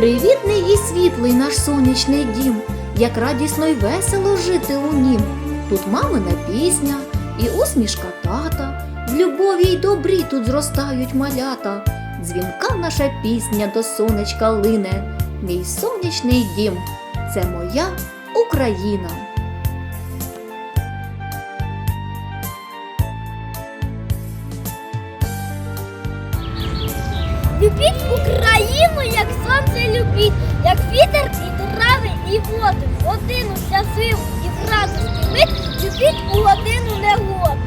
Привітний і світлий наш сонячний дім, як радісно й весело жити у нім. Тут мамина пісня і усмішка тата, в любові й добрі тут зростають малята. Дзвінка наша пісня до сонечка лине, мій сонячний дім, це моя Україна. Любіть Україну, як сонце любіть, як вітер і трави, і воду, годину щасливу і в радості любіть у годину негоди.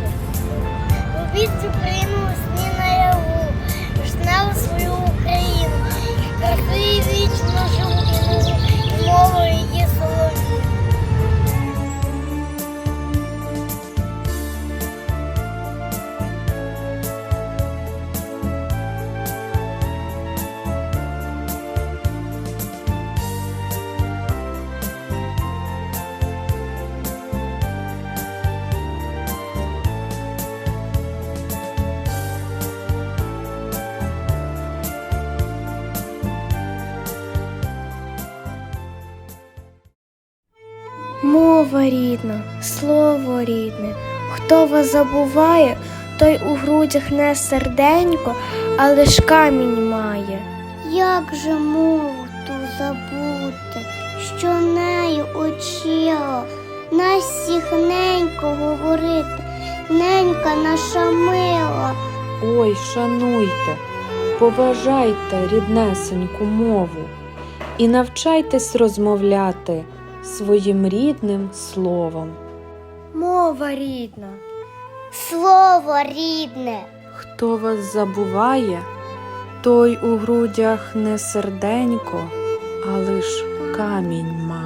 Мова рідна, слово рідне. Хто вас забуває, той у грудях не серденько, а лиш камінь має. Як же мову ту забути, що нею учила нас всіх ненько говорити, ненька наша мила. Ой, шануйте, поважайте ріднесеньку мову і навчайтесь розмовляти своїм рідним словом. Мова рідна. Слово рідне. Хто вас забуває, той у грудях не серденько, а лиш камінь має.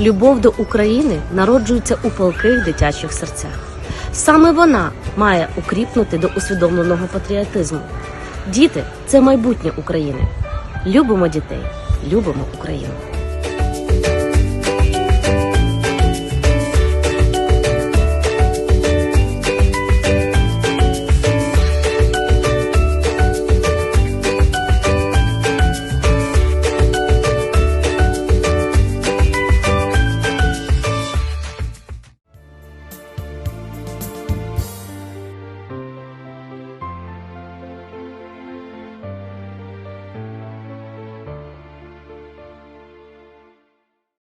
Любов до України народжується у палких дитячих серцях. Саме вона має укріпнути до усвідомленого патріотизму. Діти це майбутнє України. Любимо дітей, любимо Україну.